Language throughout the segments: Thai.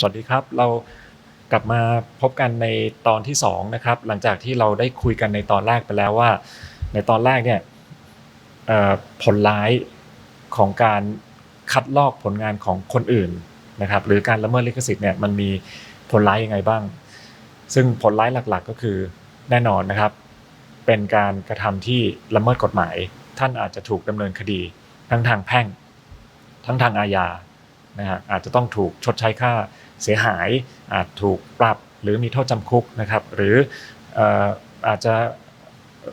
สวัสดีครับ เรากลับมาพบกันในตอนที่2นะครับหลังจากที่เราได้คุยกันในตอนแรกไปแล้วว่า ในตอนแรกเนี่ยผลร้ายของการคัดลอกผลงานของคนอื่นนะครับหรือการละเมิดลิขสิทธิ์เนี่ยมันมีผลร้ายยังไงบ้าง ซึ่งผลร้ายหลักๆก็คือแน่นอนนะครับ เป็นการกระทำที่ละเมิดกฎหมาย ท่านอาจจะถูกดำเนินคดี ทั้งทางแพ่ง ทั้งทางอาญานะฮะอาจจะต้องถูกชดใช้ค่า เสียหายอาจถูกปรับหรือมีโทษจำคุกนะครับ หรืออาจจะ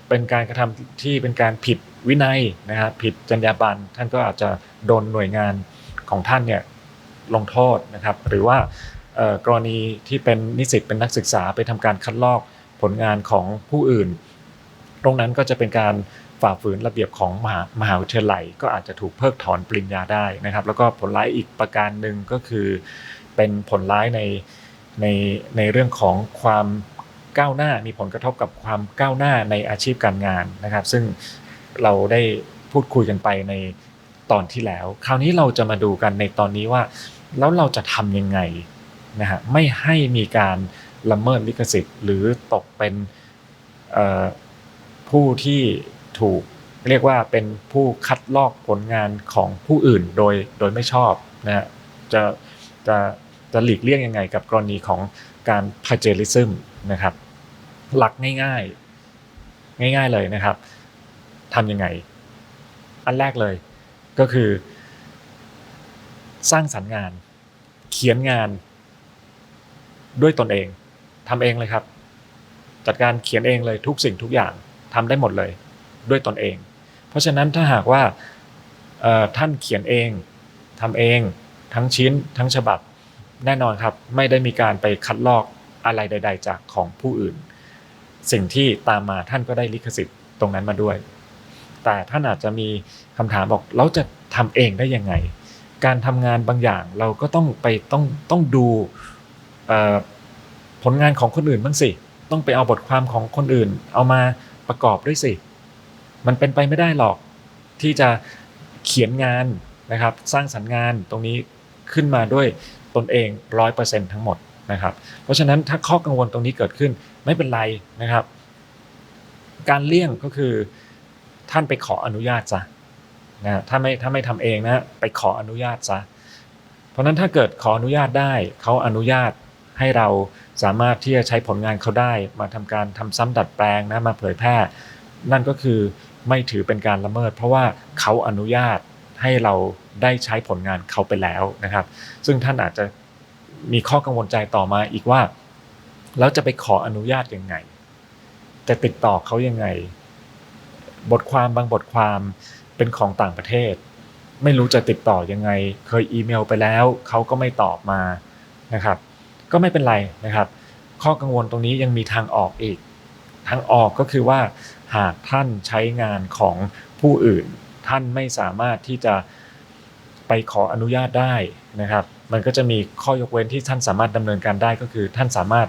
เป็นการกระทำที่เป็นการผิดวินัยนะครับผิดจรรยาบรรณท่านก็อาจจะโดนหน่วยงานของท่านเนี่ยลงโทษนะครับ หรือว่ากรณีที่เป็นนิสิตเป็นนักศึกษาไปทำการคัดลอกผลงานของผู้อื่น ตรงนั้นก็จะเป็นการฝ่าฝืนระเบียบของมหามหาวิทยาลัย ก็อาจจะถูกเพิกถอนปริญญาได้นะครับ แล้วก็ผลร้ายอีกประการหนึ่งก็คือ เป็นผลร้ายในในในเรื่องของความก้าวหน้ามีผลกระทบกับความก้าวหน้าในอาชีพการงานนะครับ ซึ่งเราได้พูดคุยกันไปในตอนที่แล้ว คราวนี้เราจะมาดูกันในตอนนี้ว่า แล้วเราจะทำยังไงนะฮะไม่ให้มีการละเมิดลิขสิทธิ์ หรือตกเป็นผู้ที่ถูกเรียกว่าเป็นผู้คัดลอกผลงานของผู้อื่นโดยโดยไม่ชอบนะฮะจะจะ จะหลีกเลี่ยงยังไงกับกรณีของการ plagiarism นะครับ หลักง่ายๆ ง่าย ๆเลยนะครับทำยังไง อันแรกเลยก็คือ สร้างสรรค์งาน เขียนงานด้วยตนเองทำเองเลยครับ จัดการเขียนเองเลยทุกสิ่งทุกอย่างทำได้หมดเลยด้วยตนเอง เพราะฉะนั้นถ้าหากว่าท่านเขียนเองทำเองทั้งชิ้นทั้งฉบับ แน่นอนครับไม่ได้มีการไปคัดลอกอะไรใด ๆ จากของผู้อื่น สิ่งที่ตามมาท่านก็ได้ลิขสิทธิ์ตรงนั้นมาด้วย แต่ท่านอาจจะมีคำถามบอกเราจะทำเองได้ยังไง การทำงานบางอย่างเราก็ต้องไปต้องต้องดูผลงานของคนอื่นบ้างสิ ต้องไปเอาบทความของคนอื่น เอามาประกอบด้วยสิ มันเป็นไปไม่ได้หรอกที่จะเขียนงานนะครับ สร้างสรรค์งานตรงนี้ขึ้นมาด้วย ตนเองร้อยเปอร์เซ็นต์ทั้งหมดนะครับ เพราะฉะนั้นถ้าข้อกังวลตรงนี้เกิดขึ้นไม่เป็นไรนะครับ การเลี่ยงก็คือท่านไปขออนุญาตซะนะถ้าไม่ถ้าไม่ทำเองนะไปขออนุญาตซะเพราะนั้นถ้าเกิดขออนุญาตได้เขาอนุญาตให้เราสามารถที่จะใช้ผลงานเขาได้ มาทำการทำซ้ำดัดแปลงนะมาเผยแพร่ นั่นก็คือไม่ถือเป็นการละเมิด เพราะว่าเขาอนุญาตให้เรา ได้ใช้ผลงานเขาไปแล้วนะครับ ซึ่งท่านอาจจะมีข้อกังวลใจต่อมาอีกว่าแล้วจะไปขออนุญาตยังไง จะติดต่อเขายังไง บทความบางบทความเป็นของต่างประเทศ ไม่รู้จะติดต่อยังไง เคยอีเมลไปแล้วเขาก็ไม่ตอบมานะครับ ก็ไม่เป็นไรนะครับ ข้อกังวลตรงนี้ยังมีทางออกอีก ทางออกก็คือว่าหากท่านใช้งานของผู้อื่น ท่านไม่สามารถที่จะ ขออนุญาตได้นะครับ มันก็จะมีข้อยกเว้นที่ท่านสามารถดำเนินการได้ก็คือ ท่านสามารถ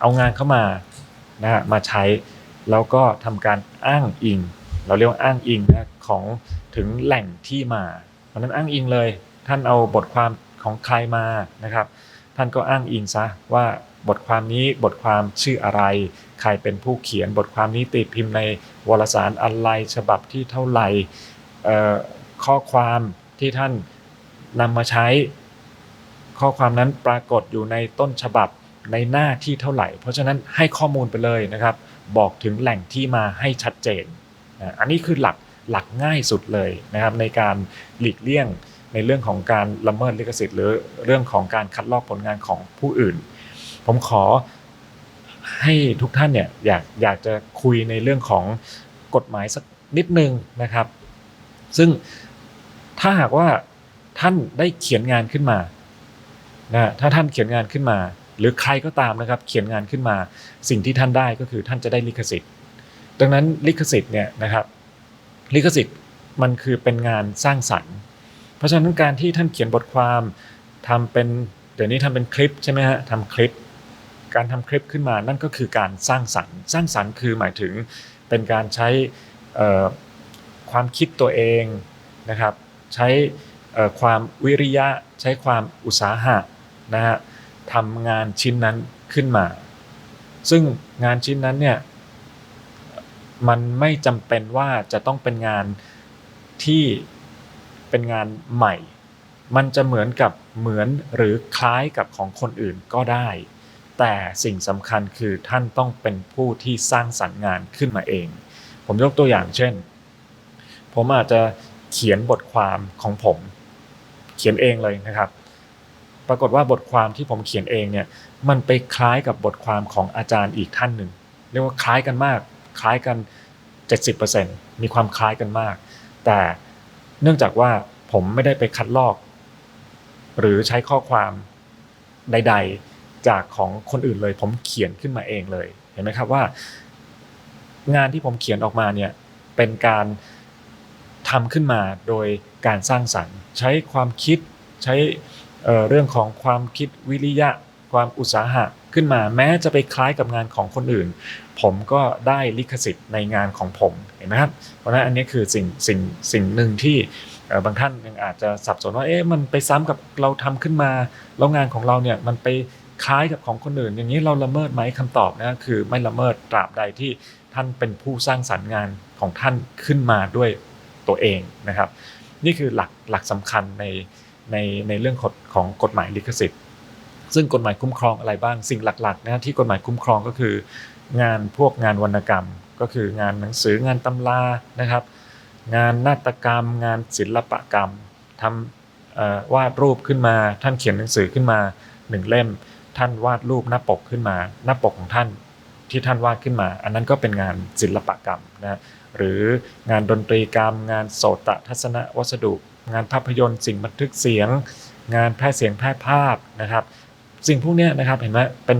เอางานเข้ามานะฮะมาใช้แล้วก็ทำการอ้างอิง เราเรียกว่าอ้างอิงนะของถึงแหล่งที่มาเพราะนั้นอ้างอิงเลย ท่านเอาบทความของใครมานะครับ ท่านก็อ้างอิงซะว่าบทความนี้บทความชื่ออะไร ใครเป็นผู้เขียนบทความนี้ตีพิมพ์ในวารสารอะไรฉบับที่เท่าไหร่ ข้อความที่ท่านนำมาใช้ ข้อความนั้นปรากฏอยู่ในต้นฉบับในหน้าที่เท่าไหร่ เพราะฉะนั้นให้ข้อมูลไปเลยนะครับ บอกถึงแหล่งที่มาให้ชัดเจน อันนี้คือหลักหลักง่ายสุดเลยนะครับในการหลีกเลี่ยงในเรื่องของการละเมิดลิขสิทธิ์หรือเรื่องของการคัดลอกผลงานของผู้อื่น ผมขอให้ทุกท่านเนี่ยอยากอยากจะคุยในเรื่องของกฎหมายสักนิดนึงนะครับ ซึ่ง ถ้าหากว่าท่านได้เขียนงานขึ้นมานะถ้าท่านเขียนงานขึ้นมา หรือใครก็ตามนะครับ เขียนงานขึ้นมา สิ่งที่ท่านได้ก็คือท่านจะได้ลิขสิทธิ์ ดังนั้นลิขสิทธิ์เนี่ยนะครับ ลิขสิทธิ์มันคือเป็นงานสร้างสรรค์ เพราะฉะนั้นการที่ท่านเขียนบทความทำเป็นเดี๋ยวนี้ทำเป็นคลิปใช่ไหมฮะทำคลิป การทำคลิปขึ้นมานั่นก็คือการสร้างสรรค์ สร้างสรรค์คือหมายถึงเป็นการใช้ความคิดตัวเองนะครับ ใช้ความวิริยะใช้ความอุตสาหะนะฮะทำงานชิ้นนั้นขึ้นมา ซึ่งงานชิ้นนั้นเนี่ยมันไม่จำเป็นว่าจะต้องเป็นงานที่เป็นงานใหม่ มันจะเหมือนกับเหมือนหรือคล้ายกับของคนอื่นก็ได้ แต่สิ่งสำคัญคือท่านต้องเป็นผู้ที่สร้างสรรค์งานขึ้นมาเอง ผมยกตัวอย่างเช่น ผมอาจจะ เขียนบทความของผม เขียนเองเลยนะครับ ปรากฏว่าบทความที่ผมเขียนเองเนี่ย มันไปคล้ายกับบทความของอาจารย์อีกท่านหนึ่งเรียกว่าคล้ายกันมาก คล้ายกัน 70%มีความคล้ายกันมาก แต่เนื่องจากว่าผมไม่ได้ไปคัดลอก หรือใช้ข้อความใด ๆ จากของคนอื่นเลย ผมเขียนขึ้นมาเองเลย เห็นไหมครับว่า งานที่ผมเขียนออกมาเนี่ยเป็นการ ทำขึ้นมาโดยการสร้างสรรค์ ใช้ความคิดใช้เรื่องของความคิดวิริยะ ความอุตสาหะขึ้นมา แม้จะไปคล้ายกับงานของคนอื่น ผมก็ได้ลิขสิทธิ์ในงานของผมเห็นไหมครับเพราะฉะนั้นอันนี้คือสิ่งสิ่งสิ่งหนึ่งที่บางท่านยังอาจจะสับสนว่าเอ๊ะมันไปซ้ำกับเราทำขึ้นมาแล้วงานของเราเนี่ยมันไปคล้ายกับของคนอื่น อย่างนี้เราละเมิดไหมคำตอบนะคือไม่ละเมิดตราบใดที่ท่านเป็นผู้สร้างสรรค์งานของท่านขึ้นมาด้วย ตัวเองนะครับ นี่คือหลักหลักสำคัญในในในเรื่องของกฎหมายลิขสิทธิ์ ซึ่งกฎหมายคุ้มครองอะไรบ้างสิ่งหลักๆนะที่กฎหมายคุ้มครองก็คือ งานพวกงานวรรณกรรม ก็คืองานหนังสืองานตำรานะครับ งานนาฏกรรม งานศิลปกรรมทำวาดรูปขึ้นมา ท่านเขียนหนังสือขึ้นมาหนึ่งเล่ม ท่านวาดรูปหน้าปกขึ้นมา หน้าปกของท่าน ที่ท่านวาดขึ้นมา อันนั้นก็เป็นงานศิลปกรรมนะหรืองานดนตรีกรรม งานโสตทัศนวัสดุ งานภาพยนตร์สิ่งบันทึกเสียง งานแพร่เสียงแพร่ภาพนะครับ สิ่งพวกนี้นะครับเห็นไหมเป็น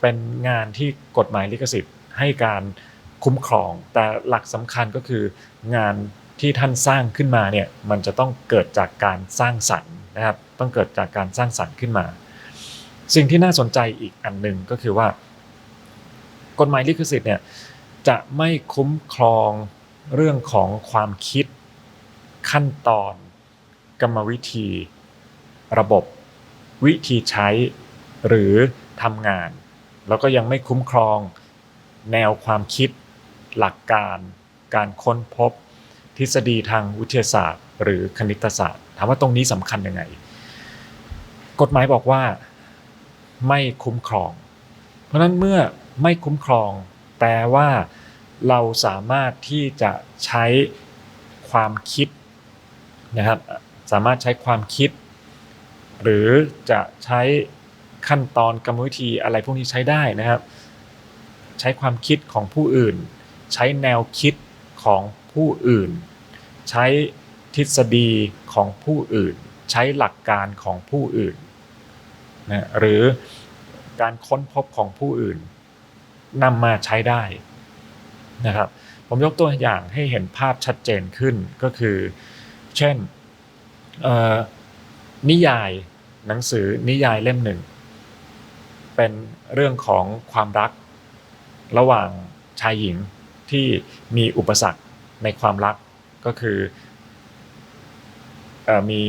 เป็นงานที่กฎหมายลิขสิทธิ์ให้การคุ้มครอง แต่หลักสำคัญก็คืองานที่ท่านสร้างขึ้นมาเนี่ยมันจะต้องเกิดจากการสร้างสรรค์นะครับ ต้องเกิดจากการสร้างสรรค์ขึ้นมา สิ่งที่น่าสนใจอีกอันหนึ่งก็คือว่า กฎหมายลิขสิทธิ์เนี่ยจะไม่คุ้มครองเรื่องของความคิดขั้นตอน กรรมวิธี ระบบ วิธีใช้ หรือทำงาน แล้วก็ยังไม่คุ้มครองแนวความคิด หลักการ การค้นพบ ทฤษฎีทางวิทยาศาสตร์ หรือคณิตศาสตร์ถามว่าตรงนี้สำคัญยังไง กฎหมายบอกว่าไม่คุ้มครอง เพราะนั้นเมื่อ ไม่คุ้มครองแปลว่าเราสามารถที่จะใช้ความคิดนะครับ สามารถใช้ความคิด หรือจะใช้ขั้นตอนกรรมวิธีอะไรพวกนี้ใช้ได้นะครับ ใช้ความคิดของผู้อื่น ใช้แนวคิดของผู้อื่น ใช้ทฤษฎีของผู้อื่น ใช้หลักการของผู้อื่นนะหรือการค้นพบของผู้อื่น นำมาใช้ได้นะครับ ผมยกตัวอย่างให้เห็นภาพชัดเจนขึ้นก็คือ เช่นนิยายหนังสือนิยายเล่มหนึ่ง เป็นเรื่องของความรักระหว่างชายหญิงที่มีอุปสรรคในความรักก็คืออมี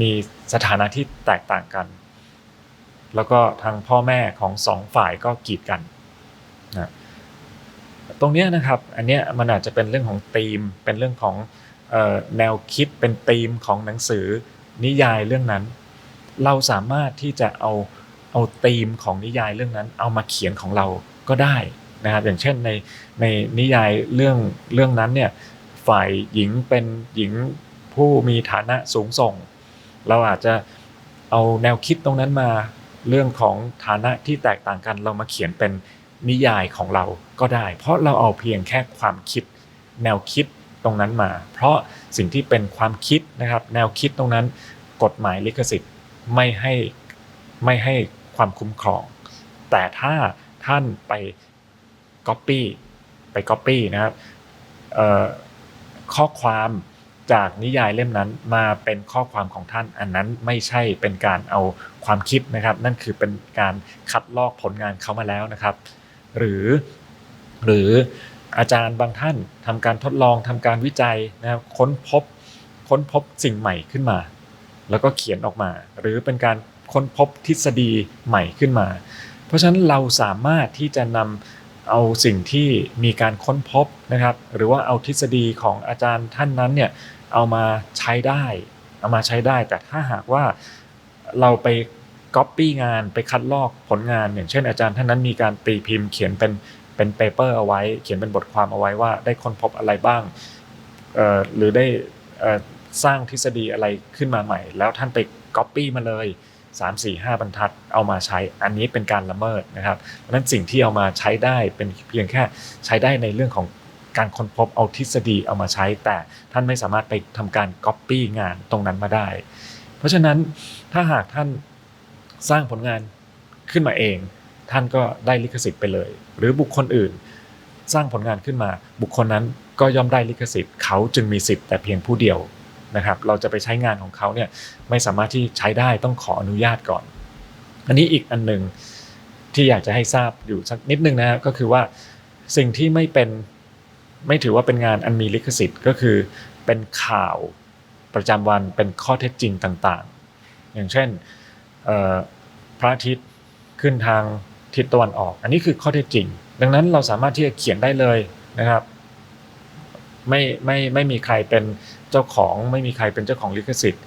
มีสถานะที่แตกต่างกัน แล้วก็ทางพ่อแม่ของสองฝ่ายก็กีดกัน ตรงเนี้ยนะครับ อันเนี้ยมันอาจจะเป็นเรื่องของธีม เป็นเรื่องของออแนวคิดเป็นธีมของหนังสือนิยายเรื่องนั้น เราสามารถที่จะเอาเอาธีมของนิยายเรื่องนั้น เอามาเขียนของเราก็ได้นะครับ อย่างเช่นในในนิยายเรื่องเรื่องนั้นเนี่ยฝ่ายหญิงเป็นหญิงผู้มีฐานะสูงส่ง เราอาจจะเอาแนวคิดตรงนั้นมาเรื่องของฐานะที่แตกต่างกัน เรามาเขียนเป็น นิยายของเราก็ได้ เพราะเราเอาเพียงแค่ความคิดแนวคิดตรงนั้นมา เพราะสิ่งที่เป็นความคิดนะครับ แนวคิดตรงนั้น กฎหมายลิขสิทธิ์ไม่ให้ไม่ให้ความคุ้มครอง แต่ถ้าท่านไป Copy ไป Copy นะครับข้อความจากนิยายเล่มนั้นมาเป็นข้อความของท่านอันนั้นไม่ใช่เป็นการเอาความคิดนะครับ นั่นคือเป็นการคัดลอกผลงานเขามาแล้วนะครับ หรือ หรืออาจารย์บางท่านทำการทดลองทำการวิจัยนะครับค้นพบค้นพบสิ่งใหม่ขึ้นมา แล้วก็เขียนออกมา หรือเป็นการค้นพบทฤษฎีใหม่ขึ้นมา เพราะฉะนั้นเราสามารถที่จะนำเอาสิ่งที่มีการค้นพบนะครับ หรือว่าเอาทฤษฎีของอาจารย์ท่านนั้นเนี่ยเอามาใช้ได้ เอามาใช้ได้ แต่ถ้าหากว่าเราไป ก๊อปปี้งานไปคัดลอกผลงานอย่างเช่นอาจารย์ท่านนั้นมีการตีพิมพ์เขียนเป็นเป็นเปเปอร์เอาไว้ เขียนเป็นบทความเอาไว้ว่าได้ค้นพบอะไรบ้างหรือได้สร้างทฤษฎีอะไรขึ้นมาใหม่ แล้วท่านไปก๊อปปี้มาเลย 3 4 5 บรรทัดเอามาใช้อันนี้เป็นการละเมิดนะครับเพราะนั้นสิ่งที่เอามาใช้ได้เป็นเพียงแค่ใช้ได้ในเรื่องของการค้นพบเอาทฤษฎีเอามาใช้ แต่ท่านไม่สามารถไปทำการก๊อปปี้งานตรงนั้นมาได้ เพราะฉะนั้นถ้าหากท่าน สร้างผลงานขึ้นมาเอง ท่านก็ได้ลิขสิทธิ์ไปเลย หรือบุคคลอื่น สร้างผลงานขึ้นมา บุคคลนั้นก็ย่อมได้ลิขสิทธิ์เขาจึงมีสิทธิ์แต่เพียงผู้เดียวนะครับ เราจะไปใช้งานของเขาเนี่ยไม่สามารถที่ใช้ได้ต้องขออนุญาตก่อน อันนี้อีกอันหนึ่งที่อยากจะให้ทราบอยู่สักนิดนึงนะครับก็คือว่าสิ่งที่ไม่เป็นไม่ถือว่าเป็นงานอันมีลิขสิทธิ์ก็คือเป็นข่าวประจำวันเป็นข้อเท็จจริงต่างๆ อย่างเช่น พระอาทิตย์ขึ้นทางทิศตะวันออก อันนี้คือข้อเท็จจริง ดังนั้นเราสามารถที่จะเขียนได้เลยนะครับไม่ไม่ไม่มีใครเป็นเจ้าของ ไม่มีใครเป็นเจ้าของลิขสิทธิ์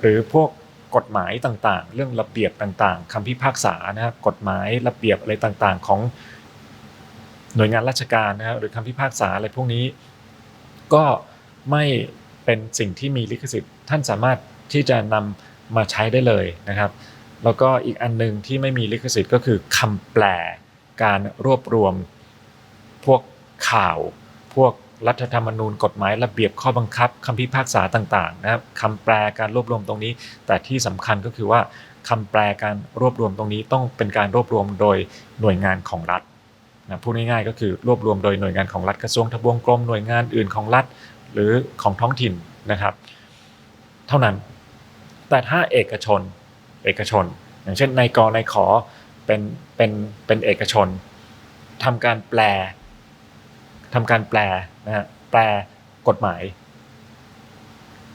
หรือพวกกฎหมายต่างๆ เรื่องระเบียบต่างๆคำพิพากษานะครับกฎหมายระเบียบอะไรต่างๆ ของหน่วยงานราชการนะครับหรือคำพิพากษาอะไรพวกนี้ ก็ไม่เป็นสิ่งที่มีลิขสิทธิ์ ท่านสามารถที่จะนำมาใช้ได้เลยนะครับ แล้วก็อีกอันหนึ่งที่ไม่มีลิขสิทธิ์ก็คือคำแปลการรวบรวม พวกข่าว พวกรัฐธรรมนูญกฎหมายระเบียบข้อบังคับคำพิพากษาต่างๆนะครับคำแปลการรวบรวมตรงนี้ แต่ที่สำคัญก็คือว่าคำแปลการรวบรวมตรงนี้ต้องเป็นการรวบรวมโดยหน่วยงานของรัฐนะพูดง่ายๆก็คือรวบรวมโดยหน่วยงานของรัฐกระทรวงทบวงกรมหน่วยงานอื่นของรัฐ หรือของท้องถิ่นนะครับ เท่านั้น แต่ถ้าเอกชน เอกชน อย่างเช่นนายกนายขอเป็นเป็นเป็นเอกชนทำการแปลทำการแปลนะฮะแปลกฎหมาย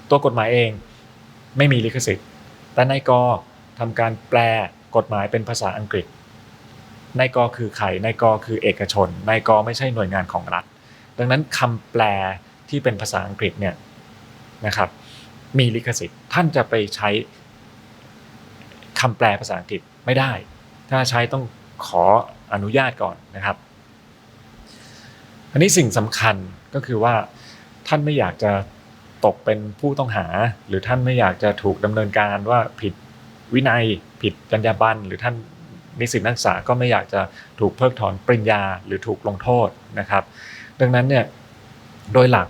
ตัวกฎหมายเองไม่มีลิขสิทธิ์ แต่นายกทำการแปลกฎหมายเป็นภาษาอังกฤษนายกคือใครนายกคือเอกชนนายกไม่ใช่หน่วยงานของรัฐ ดังนั้นคำแปลที่เป็นภาษาอังกฤษเนี่ยนะครับมีลิขสิทธิ์ท่านจะไปใช้ คำแปลภาษาอังกฤษไม่ได้ ถ้าใช้ต้องขออนุญาตก่อนนะครับ อันนี้สิ่งสำคัญก็คือว่าท่านไม่อยากจะตกเป็นผู้ต้องหา หรือท่านไม่อยากจะถูกดำเนินการว่าผิดวินัยผิดจรรยาบรรณหรือท่านนิสิตนักศึกษาก็ไม่อยากจะถูกเพิกถอนปริญญาหรือถูกลงโทษนะครับ ดังนั้นเนี่ยโดยหลัก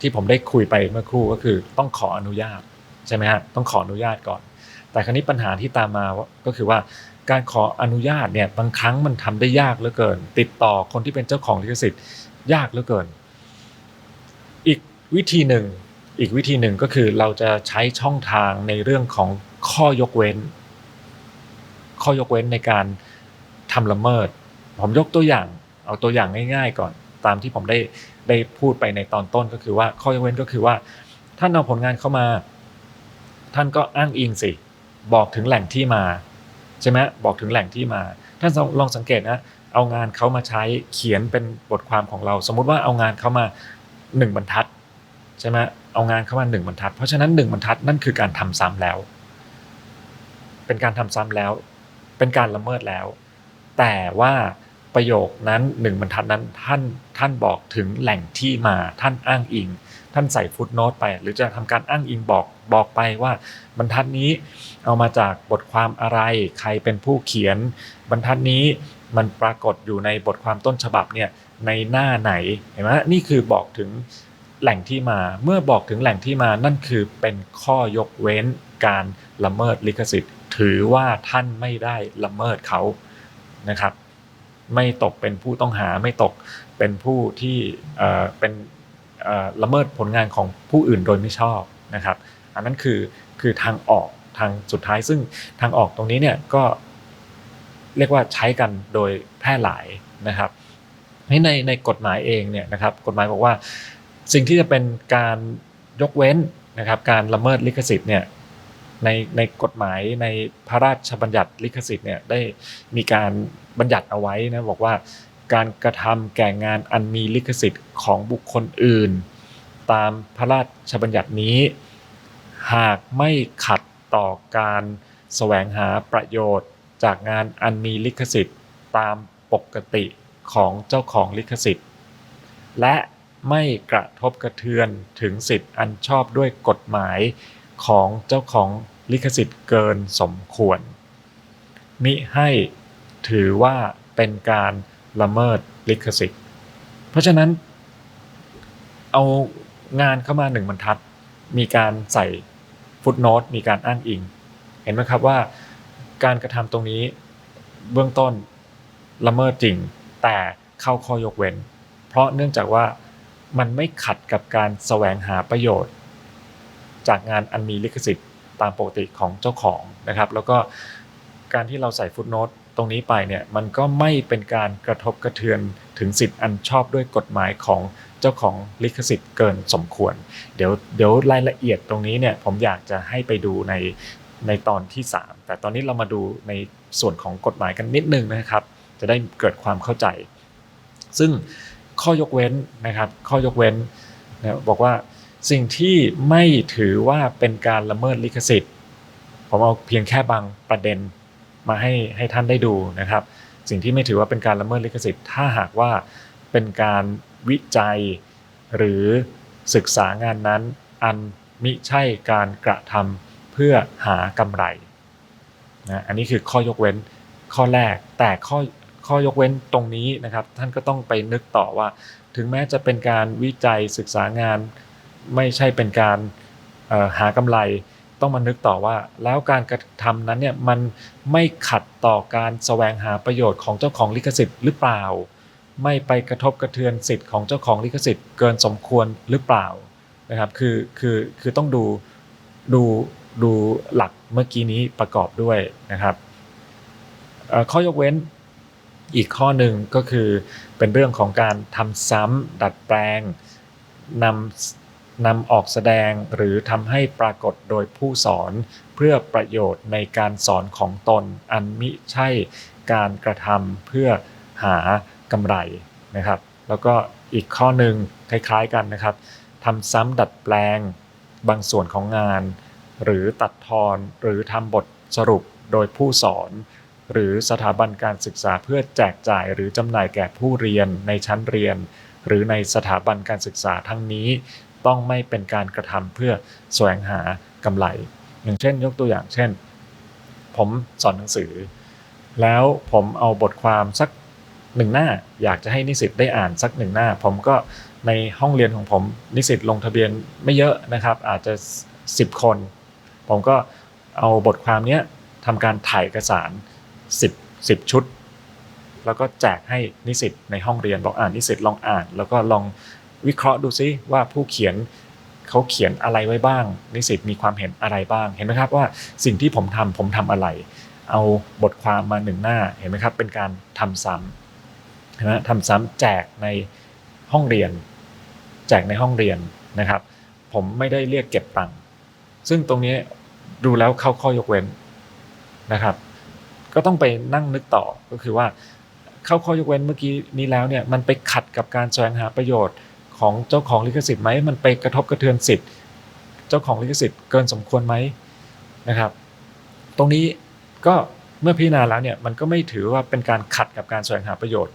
ที่ผมได้คุยไปเมื่อครู่ก็คือต้องขออนุญาตใช่ไหมฮะต้องขออนุญาตก่อน แต่ครั้นี้ปัญหาที่ตามมาก็คือว่าการขออนุญาตเนี่ยบางครั้งมันทำได้ยากเหลือเกิน ติดต่อคนที่เป็นเจ้าของลิขสิทธิ์ยากเหลือเกิน อีกวิธีหนึ่ง อีกวิธีหนึ่งก็คือเราจะใช้ช่องทางในเรื่องของข้อยกเว้น ข้อยกเว้นในการทำละเมิด ผมยกตัวอย่าง เอาตัวอย่างง่าย ๆ ก่อน ตามที่ผมได้ได้พูดไปในตอนต้นก็คือว่าข้อยกเว้นก็คือว่า ท่านเอาผลงานเข้ามา ท่านก็อ้างอิงสิ บอกถึงแหล่งที่มาใช่ไหมบอกถึงแหล่งที่มาท่านลองสังเกตนะเอางานเขามาใช้เขียนเป็นบทความของเรา สมมุติว่าเอางานเขามาหนึ่งบรรทัดใช่ไหมเอางานเข้ามาหนึ่งบรรทัด เพราะฉะนั้นหนึ่งบรรทัดนั่นคือการทำซ้ำแล้ว เป็นการทำซ้ำแล้ว เป็นการละเมิดแล้ว แต่ว่าประโยคนั้นหนึ่งบรรทัดนั้นท่านท่านบอกถึงแหล่งที่มาท่านอ้างอิง ท่านใส่ฟุตโนตไป หรือจะทำการอ้างอิงบอกบอกไปว่าบรรทัดนี้ เอามาจากบทความอะไร ใครเป็นผู้เขียน บรรทัดนี้มันปรากฏอยู่ในบทความต้นฉบับเนี่ยในหน้าไหนเห็นไหมนี่คือบอกถึงแหล่งที่มา เมื่อบอกถึงแหล่งที่มานั่นคือเป็นข้อยกเว้นการละเมิดลิขสิทธิ์ ถือว่าท่านไม่ได้ละเมิดเขานะครับ ไม่ตกเป็นผู้ต้องหาไม่ตกเป็นผู้ที่เป็นละเมิดผลงานของผู้อื่นโดยไม่ชอบนะครับ อันนั้นคือคือทางออก ทางสุดท้ายซึ่งทางออกตรงนี้เนี่ยก็เรียกว่าใช้กันโดยแพร่หลายนะครับในในกฎหมายเองเนี่ยนะครับกฎหมายบอกว่า สิ่งที่จะเป็นการยกเว้นนะครับการละเมิดลิขสิทธิ์เนี่ยในในกฎหมายในพระราชบัญญัติลิขสิทธิ์เนี่ยได้มีการบัญญัติเอาไว้นะบอกว่าการกระทำแก่งานอันมีลิขสิทธิ์ของบุคคลอื่น ตามพระราชบัญญัตินี้ หากไม่ขัด ต่อการแสวงหาประโยชน์ จากงานอันมีลิขสิทธิ์ตามปกติของเจ้าของลิขสิทธิ์ และไม่กระทบกระเทือนถึงสิทธิ์อันชอบด้วยกฎหมายของเจ้าของลิขสิทธิ์เกินสมควร มิให้ถือว่าเป็นการละเมิดลิขสิทธิ์ เพราะฉะนั้น เอางานเข้ามาหนึ่งบรรทัด มีการใส่ ฟุตโนตมีการอ้างอิง เห็นไหมครับว่า การกระทำตรงนี้เบื้องต้นละเมิดจริง แต่เข้าข้อยกเว้น เพราะเนื่องจากว่ามันไม่ขัดกับการแสวงหาประโยชน์ จากงานอันมีลิขสิทธิ์ตามปกติของเจ้าของนะครับ แล้วก็การที่เราใส่ฟุตโนต รงนี้ไปเนี่ยมันก็ไม่เป็นการกระทบกระเทือนถึงสิทธิ์อันชอบด้วยกฎหมายของเจ้าของลิขสิทธิ์เกินสมควร เดี๋ยวเดี๋ยวรายละเอียดตรงนี้เนี่ยผมอยากจะให้ไปดูในในตอนที่ 3 แต่ตอนนี้เรามาดูในส่วนของกฎหมายกันนิดนึงนะครับ จะได้เกิดความเข้าใจ ซึ่งข้อยกเว้นนะครับ ข้อยกเว้นนะบอกว่าสิ่งที่ไม่ถือว่าเป็นการละเมิดลิขสิทธิ์ ผมเอาเพียงแค่บางประเด็น มาให้ให้ท่านได้ดูนะครับ สิ่งที่ไม่ถือว่าเป็นการละเมิดลิขสิทธิ์ ถ้าหากว่าเป็นการวิจัยหรือศึกษางานนั้น อันมิใช่การกระทำเพื่อหากำไรนะอันนี้คือข้อยกเว้นข้อแรกแต่ข้อข้อยกเว้นตรงนี้นะครับ ท่านก็ต้องไปนึกต่อว่า ถึงแม้จะเป็นการวิจัยศึกษางาน ไม่ใช่เป็นการหากำไร ต้องมานึกต่อว่า แล้วการกระทำนั้นเนี่ยมันไม่ขัดต่อการแสวงหาประโยชน์ของเจ้าของลิขสิทธิ์หรือเปล่า ไม่ไปกระทบกระเทือนสิทธิ์ของเจ้าของลิขสิทธิ์เกินสมควรหรือเปล่านะครับคือคือคือต้องดูดูดูหลักเมื่อกี้นี้ประกอบด้วยนะครับข้อยกเว้นอีกข้อหนึ่งก็คือเป็นเรื่องของการทำซ้ำดัดแปลงนำ นำออกแสดงหรือทำให้ปรากฏโดยผู้สอน เพื่อประโยชน์ในการสอนของตนอันมิใช่การกระทำเพื่อหากำไรนะครับ แล้วก็อีกข้อหนึ่งคล้ายๆกันนะครับทำซ้ำดัดแปลงบางส่วนของงาน หรือตัดทอนหรือทำบทสรุปโดยผู้สอน หรือสถาบันการศึกษาเพื่อแจกจ่ายหรือจำหน่ายแก่ผู้เรียนในชั้นเรียน หรือในสถาบันการศึกษาทั้งนี้ ต้องไม่เป็นการกระทำเพื่อแสวงหากำไร อย่างเช่น ยกตัวอย่างเช่น ผมสอนหนังสือ แล้วผมเอาบทความสักหนึ่งหน้า อยากจะให้นิสิตได้อ่านสักหนึ่งหน้า ผมก็ในห้องเรียนของผมนิสิตลงทะเบียนไม่เยอะนะครับ อาจจะ 10 คน ผมก็เอาบทความนี้ทำการถ่ายเอกสาร 10 10 ชุด แล้วก็แจกให้นิสิตในห้องเรียนบอกอ่านนิสิตลองอ่าน แล้วก็ลอง วิเคราะห์ดูซิว่าผู้เขียนเขาเขียนอะไรไว้บ้าง นิสิตมีความเห็นอะไรบ้างเห็นไหมครับว่าสิ่งที่ผมทำผมทำอะไร เอาบทความมาหนึ่งหน้าเห็นไหมครับเป็นการทำซ้ำนะทำซ้ำแจกในห้องเรียน แจกในห้องเรียนนะครับ ผมไม่ได้เรียกเก็บตังค์ซึ่งตรงนี้ดูแล้วเข้าข้อยกเว้นนะครับ ก็ต้องไปนั่งนึกต่อก็คือว่าเข้าข้อยกเว้นเมื่อกี้นี้แล้วเนี่ยมันไปขัดกับการแสวงหาประโยชน์ ของเจ้าของลิขสิทธิ์ไหมมันไปกระทบกระเทือนสิทธิ์ เจ้าของลิขสิทธิ์เกินสมควรไหมนะครับ ตรงนี้ก็เมื่อพิจารณาแล้วเนี่ยมันก็ไม่ถือว่าเป็นการขัดกับการแสวงหาประโยชน์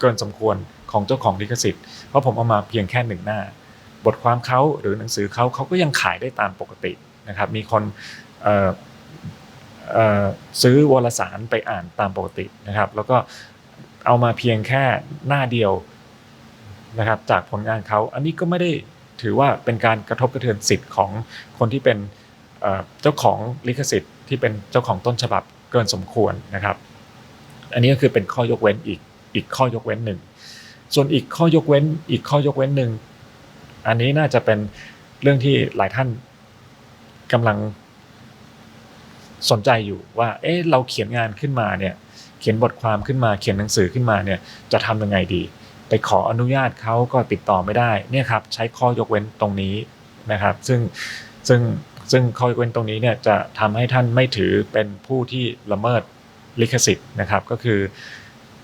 เกินสมควรของเจ้าของลิขสิทธิ์เพราะผมเอามาเพียงแค่หนึ่งหน้า บทความเขาหรือหนังสือเขาเขาก็ยังขายได้ตามปกตินะครับ มีคนซื้อวารสารไปอ่านตามปกตินะครับ แล้วก็เอามาเพียงแค่หน้าเดียว นะครับจากผลงานเขาอันนี้ก็ไม่ได้ถือว่าเป็นการกระทบกระเทือนสิทธิ์ของคนที่เป็นเจ้าของลิขสิทธิ์ที่เป็นเจ้าของต้นฉบับเกินสมควรนะครับ อันนี้ก็คือเป็นข้อยกเว้นอีกอีกข้อยกเว้นหนึ่ง ส่วนอีกข้อยกเว้นอีกข้อยกเว้นหนึ่งอันนี้น่าจะเป็นเรื่องที่หลายท่านกำลังสนใจอยู่ว่า เอ๊ะเราเขียนงานขึ้นมาเนี่ย เขียนบทความขึ้นมา เขียนหนังสือขึ้นมาเนี่ย จะทำยังไงดี ไปขออนุญาตเขาก็ติดต่อไม่ได้เนี่ยครับใช้ข้อยกเว้นตรงนี้นะครับ ซึ่งซึ่งซึ่งข้อยกเว้นตรงนี้เนี่ยจะทำให้ท่านไม่ถือเป็นผู้ที่ละเมิดลิขสิทธิ์นะครับ ก็คือ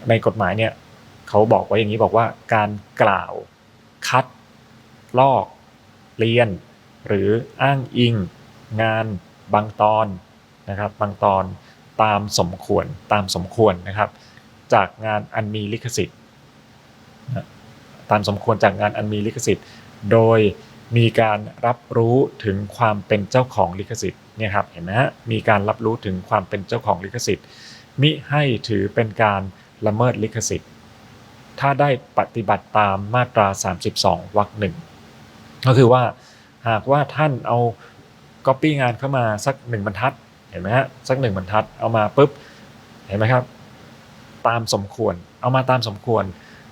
ในกฎหมายเนี่ยเขาบอกไว้อย่างนี้บอกว่าการกล่าวคัด ลอก เรียน หรืออ้างอิง งานบางตอนนะครับบางตอนตามสมควรตามสมควรนะครับ จากงานอันมีลิขสิทธิ์ ตามสมควรจากงานอันมีลิขสิทธิ์ โดยมีการรับรู้ถึงความเป็นเจ้าของลิขสิทธิ์เนี่ยครับเห็นไหมฮะมีการรับรู้ถึงความเป็นเจ้าของลิขสิทธิ์ มิให้ถือเป็นการละเมิดลิขสิทธิ์ ถ้าได้ปฏิบัติตามมาตรา 32วรรคหนึ่งก็คือว่าหากว่าท่านเอาก๊อปปี้งานเข้ามาสักหนึ่งบรรทัดเห็นไหมฮะสักหนึ่งบรรทัดเอามาปุ๊บเห็นไหมครับ ตามสมควรเอามาตามสมควร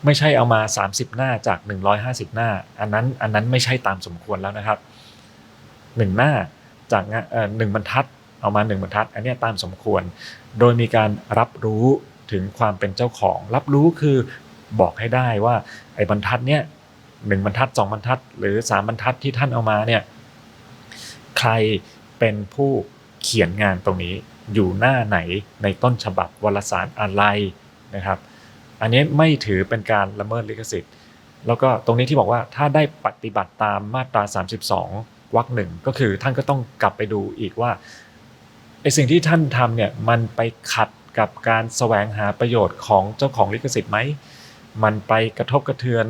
ไม่ใช่เอามา 30 หน้าจาก 150 หน้า อันนั้นอันนั้นไม่ใช่ตามสมควรแล้วนะครับหนึ่งหน้าจากหนึ่งบรรทัดเอามาหนึ่งบรรทัด อันเนี้ยตามสมควร โดยมีการรับรู้ถึงความเป็นเจ้าของ รับรู้คือบอกให้ได้ว่าไอ้บรรทัดเนี้ยหนึ่งบรรทัดสองบรรทัด หรือสามบรรทัดที่ท่านเอามาเนี่ยใครเป็นผู้เขียนงานตรงนี้อยู่หน้าไหนในต้นฉบับวารสารอะไรนะครับ อันนี้ไม่ถือเป็นการละเมิดลิขสิทธิ์ แล้วก็ตรงนี้ที่บอกว่าถ้าได้ปฏิบัติตามมาตรา 32วรรคหนึ่งก็คือท่านก็ต้องกลับไปดูอีกว่าไอสิ่งที่ท่านทำเนี่ยมันไปขัดกับการแสวงหาประโยชน์ของเจ้าของลิขสิทธิ์ไหม มันไปกระทบกระเทือน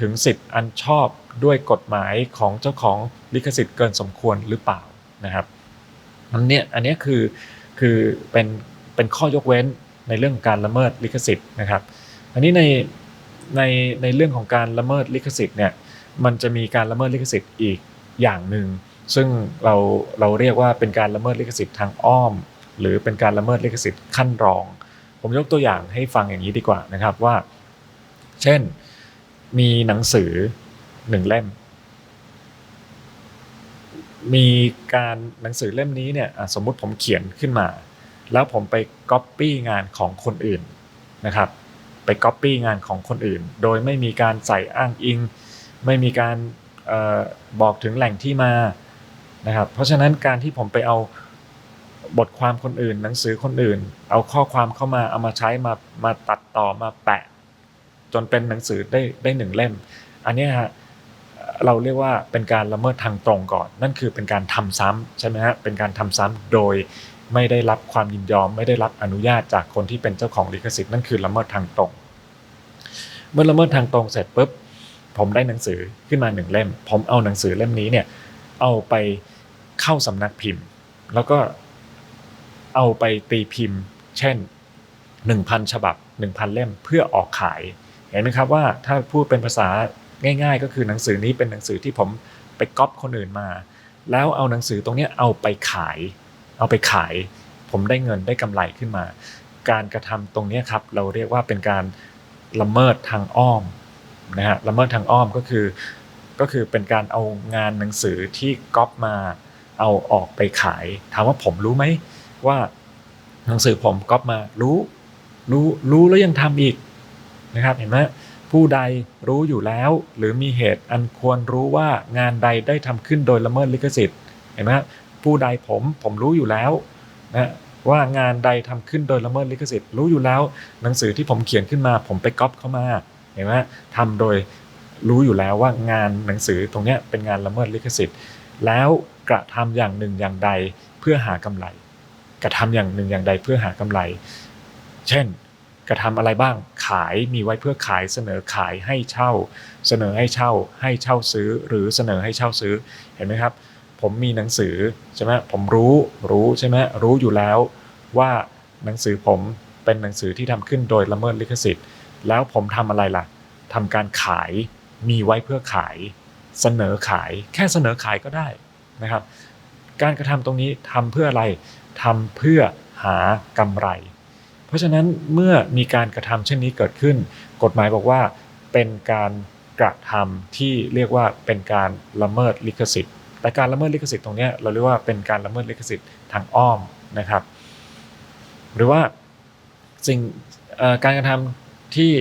ถึงสิทธิ์อันชอบด้วยกฎหมายของเจ้าของลิขสิทธิ์เกินสมควรหรือเปล่านะครับอันเนี้ยอันนี้คือคือเป็นเป็นข้อยกเว้นในเรื่องการละเมิดลิขสิทธิ์นะครับ อันนี้ในในในเรื่องของการละเมิดลิขสิทธิ์เนี่ยมันจะมีการละเมิดลิขสิทธิ์อีกอย่างหนึ่งซึ่งเราเราเรียกว่าเป็นการละเมิดลิขสิทธิ์ทางอ้อม หรือเป็นการละเมิดลิขสิทธิ์ขั้นรอง ผมยกตัวอย่างให้ฟังอย่างนี้ดีกว่านะครับว่า เช่นมีหนังสือหนึ่งเล่ม มีการหนังสือเล่มนี้เนี่ยสมมุติผมเขียนขึ้นมา แล้วผมไปก๊อปปี้งานของคนอื่นนะครับ ไปก๊อปปี้งานของคนอื่น โดยไม่มีการใส่อ้างอิง ไม่มีการออบอกถึงแหล่งที่มานะครับเพราะฉะนั้นการที่ผมไปเอาบทความคนอื่น หนังสือคนอื่น เอาข้อความเข้ามาเอามาใช้มามาตัดต่อมาแปะ จนเป็นหนังสือได้ได้หนึ่งเล่ม อันนี้ฮะเราเรียกว่าเป็นการละเมิดทางตรงก่อน นั่นคือเป็นการทำซ้ำใช่ไหมฮะเป็นการทำซ้ำโดย ไม่ได้รับความยินยอม ไม่ได้รับอนุญาตจากคนที่เป็นเจ้าของลิขสิทธิ์นั่นคือละเมิดทางตรง เมื่อละเมิดทางตรงเสร็จปุ๊บผมได้หนังสือขึ้นมาหนึ่งเล่ม ผมเอาหนังสือเล่มนี้เนี่ยเอาไปเข้าสำนักพิมพ์ แล้วก็เอาไปตีพิมพ์ เช่น 1,000 ฉบับ 1,000 เล่มเพื่อออกขาย เห็นไหมครับว่าถ้าพูดเป็นภาษาง่าย ๆ ก็คือหนังสือนี้เป็นหนังสือที่ผมไปก๊อปคนอื่นมา แล้วเอาหนังสือตรงนี้เอาไปขาย เอาไปขาย ผมได้เงินได้กำไรขึ้นมา การกระทำตรงนี้ครับ เราเรียกว่าเป็นการละเมิดทางอ้อมนะฮะละเมิดทางอ้อมก็คือ ก็คือเป็นการเอางานหนังสือที่ก๊อปมาเอาออกไปขาย ถามว่าผมรู้ไหมว่าหนังสือผมก๊อปมารู้รู้รู้แล้วยังทำอีกนะครับเห็นไหมผู้ใดรู้อยู่แล้ว หรือมีเหตุอันควรรู้ว่างานใดได้ทำขึ้นโดยละเมิดลิขสิทธิ์เห็นไหม ผู้ใดผมผมรู้อยู่แล้วนะว่างานใดทำขึ้นโดยละเมิดลิขสิทธิ์รู้อยู่แล้ว หนังสือที่ผมเขียนขึ้นมาผมไปก๊อปเข้ามาเห็นไหมทำโดยรู้อยู่แล้วว่างานหนังสือตรงนี้เป็นงานละเมิดลิขสิทธิ์ แล้วกระทำอย่างหนึ่งอย่างใดเพื่อหากำไร กระทำอย่างหนึ่งอย่างใดเพื่อหากำไร เช่น กระทำอะไรบ้างขายมีไว้เพื่อขายเสนอขายให้เช่า เสนอให้เช่า ให้เช่าซื้อ หรือเสนอให้เช่าซื้อเห็นไหมครับ ผมมีหนังสือใช่ไหมผมรู้รู้ใช่ไหมรู้อยู่แล้วว่าหนังสือผมเป็นหนังสือที่ทำขึ้นโดยละเมิดลิขสิทธิ์ แล้วผมทำอะไรล่ะทำการขายมีไว้เพื่อขาย เสนอขายแค่เสนอขายก็ได้นะครับ การกระทำตรงนี้ทำเพื่ออะไรทำเพื่อหากำไร เพราะฉะนั้นเมื่อมีการกระทำเช่นนี้เกิดขึ้น กฎหมายบอกว่าเป็นการกระทำที่เรียกว่าเป็นการละเมิดลิขสิทธิ์ แต่การละเมิดลิขสิทธิ์ตรงนี้เราเรียกว่าเป็นการละเมิดลิขสิทธิ์ทางอ้อมนะครับ หรือว่าสิ่งการกระทำที่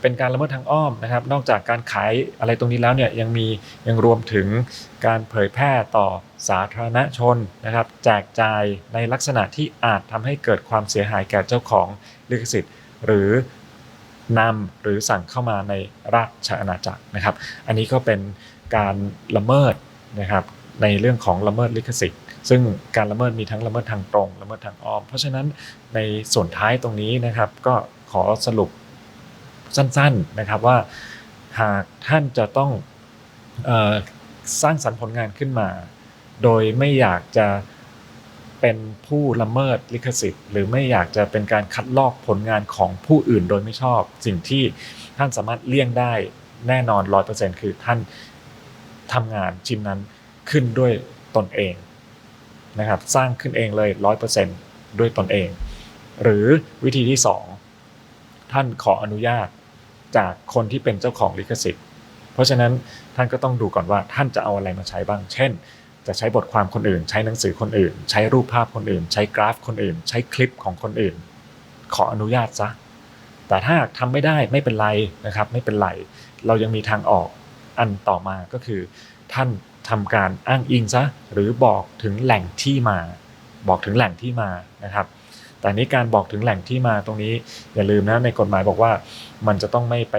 เป็นการละเมิดทางอ้อมนะครับ นอกจากการขายอะไรตรงนี้แล้วเนี่ยยังมียังรวมถึงการเผยแพร่ต่อสาธารณชนนะครับ แจกจ่ายในลักษณะที่อาจทำให้เกิดความเสียหายแก่เจ้าของลิขสิทธิ์ หรือนำหรือสั่งเข้ามาในราชอาณาจักรนะครับ อันนี้ก็เป็นการละเมิด นะครับในเรื่องของละเมิดลิขสิทธิ์ ซึ่งการละเมิดมีทั้งละเมิดทางตรงละเมิดทางอ้อม เพราะฉะนั้นในส่วนท้ายตรงนี้นะครับก็ขอสรุปสั้นๆนะครับว่าหากท่านจะต้องออสร้างสรรค์ผลงานขึ้นมา โดยไม่อยากจะเป็นผู้ละเมิดลิขสิทธิ์ หรือไม่อยากจะเป็นการคัดลอกผลงานของผู้อื่นโดยไม่ชอบ สิ่งที่ท่านสามารถเลี่ยงได้แน่นอน100%คือท่าน ทำงานชิ้นนั้นขึ้นด้วยตนเองนะครับสร้างขึ้นเองเลย100%ด้วยตนเอง หรือวิธีที่2ท่านขออนุญาตจากคนที่เป็นเจ้าของลิขสิทธิ์ เพราะฉะนั้นท่านก็ต้องดูก่อนว่าท่านจะเอาอะไรมาใช้บ้าง เช่น จะใช้บทความคนอื่น ใช้หนังสือคนอื่น ใช้รูปภาพคนอื่น ใช้กราฟคนอื่น ใช้คลิปของคนอื่น ขออนุญาตซะแต่ถ้าหากทำไม่ได้ไม่เป็นไรนะครับ ไม่เป็นไร เรายังมีทางออก อันต่อมาก็คือ ท่านทำการอ้างอิงซะหรือบอกถึงแหล่งที่มา บอกถึงแหล่งที่มานะครับ แต่นี้การบอกถึงแหล่งที่มาตรงนี้อย่าลืมนะในกฎหมายบอกว่ามันจะต้องไม่ไป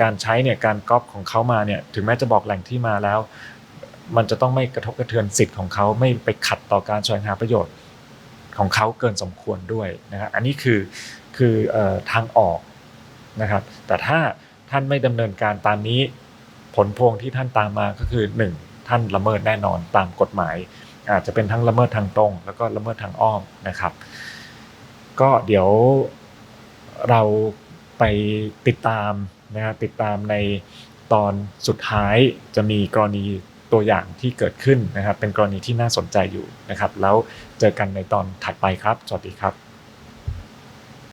การใช้เนี่ยการก๊อปของเขามาเนี่ยถึงแม้จะบอกแหล่งที่มาแล้ว มันจะต้องไม่กระทบกระเทือนสิทธิ์ของเขาไม่ไปขัดต่อการแสวงหาประโยชน์ของเขาเกินสมควรด้วยนะครับอันนี้คือคือออทางออกนะครับ แต่ถ้า ท่านไม่ดำเนินการตามนี้ ผลพวงที่ท่านตามมาก็คือ 1. ท่านละเมิดแน่นอนตามกฎหมาย อาจจะเป็นทั้งละเมิดทางตรง แล้วก็ละเมิดทางอ้อมนะครับ ก็เดี๋ยวเราไปติดตามนะครับติดตามในตอนสุดท้ายจะมีกรณีตัวอย่างที่เกิดขึ้นนะครับ เป็นกรณีที่น่าสนใจอยู่นะครับ แล้วเจอกันในตอนถัดไปครับ สวัสดีครับ